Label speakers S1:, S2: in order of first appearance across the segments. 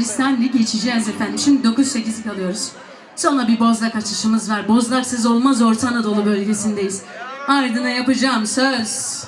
S1: Paris'ten geçeceğiz efendim. Şimdi 9-8 kalıyoruz. Sonra bir Bozlak açışımız var. Bozlaksız olmaz Orta Anadolu bölgesindeyiz. Ardına yapacağım söz.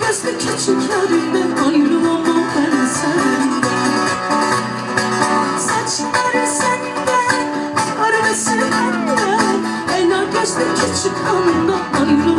S1: Gözlü küçüklerinden ayrılamam ben senden. Saçları sende, arabası bende En gözlü küçük anında ayrılamam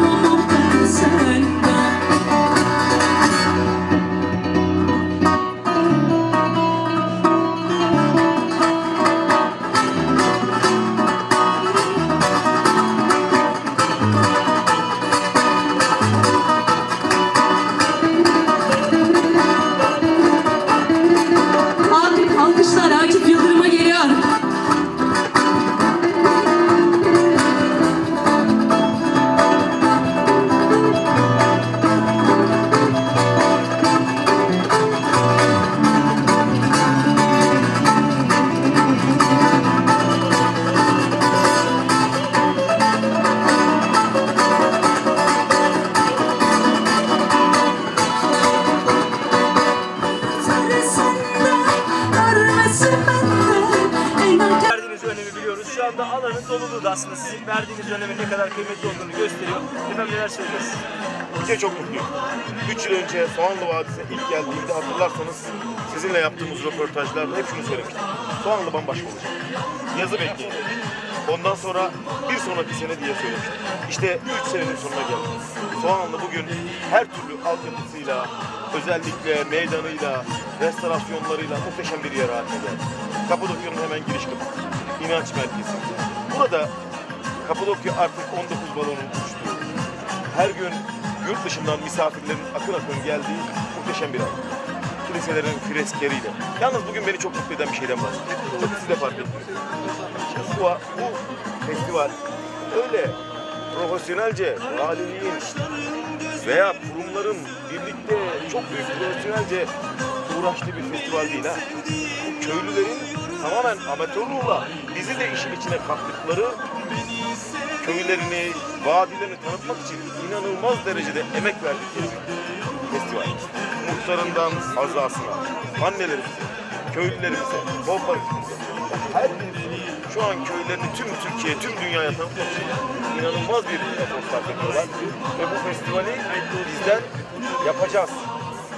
S2: Kere çok mutluyum. 3 yıl önce Soğanlı Vadisi'ne ilk geldiğimde hatırlarsanız sizinle yaptığımız röportajlarda hep şunu söylemiştim. Soğanlı bambaşka olacak. Yazı bekleyin. Ondan sonra bir sonraki sene diye söylemiştim. İşte 3 senenin sonuna geldik. Soğanlı bugün her türlü altyapısıyla, özellikle meydanıyla, restorasyonlarıyla muhteşem bir yer haline geldi. Kapadokya'nın hemen giriş kapısı. İnanç merkezi. Burada Kapadokya artık 19 balonun uçtuğu, her gün yurt dışından misafirlerin akın akın geldiği muhteşem bir alan. Kiliselerin freskleriyle. Yalnız bugün beni çok mutlu eden bir şeyden bahsedeyim. Tabii siz de fark ettiniz. Bu, bu festival öyle profesyonelce valiliğin veya kurumların birlikte çok büyük profesyonelce uğraştığı bir festival değil ha. Köylülerin tamamen amatör ruhla bizi de işin içine kattıkları köylerini, vadilerini tanıtmak için inanılmaz derecede emek verdikleri bir festival. Muhtarından azasına, annelerimize, köylülerimize, kolparikimize, her birisi şu an köylerini tüm Türkiye, tüm dünyaya tanıtmak için inanılmaz bir efor sarf ediyorlar. Ve bu festivali bizden yapacağız.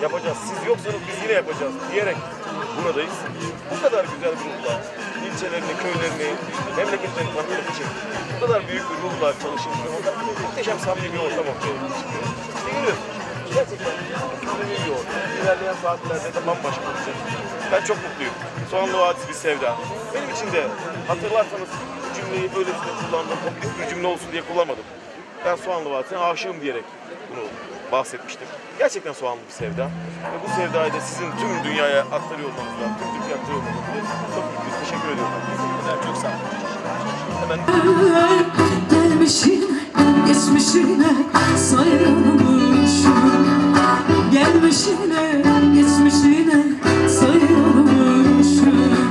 S2: Yapacağız. Siz yoksanız biz yine yapacağız diyerek buradayız. Bu kadar güzel bir ruhla ilçelerini, köylerini, memleketlerini tanıtmak için bu kadar büyük bir ruhla çalışılmış orada muhteşem samimi bir ortam ortaya çıkıyor. İşte görüyorsunuz. Gerçekten samimi bir ortam. İlerleyen saatlerde de bambaşka olacak. Ben çok mutluyum. Soğanlı Vadisi bir sevda. Benim için de hatırlarsanız cümleyi böylesine kullandım. Popülist bir cümle olsun diye kullanmadım. Ben Soğanlı Vadisi'ne aşığım diyerek bunu bahsetmiştim. Gerçekten soğanlı bir sevda. Ve bu sevdayı da sizin tüm dünyaya aktarıyor olmanızdan, tüm Türkiye aktarıyor olmanızdan çok mutluyum. Teşekkür ediyorum. Çok sağ olun. Hemen
S1: Gelmişine, geçmişine sayılmışım Gelmişine, geçmişine sayılmışım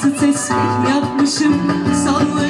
S1: Hayatı yapmışım, sallıyormuşum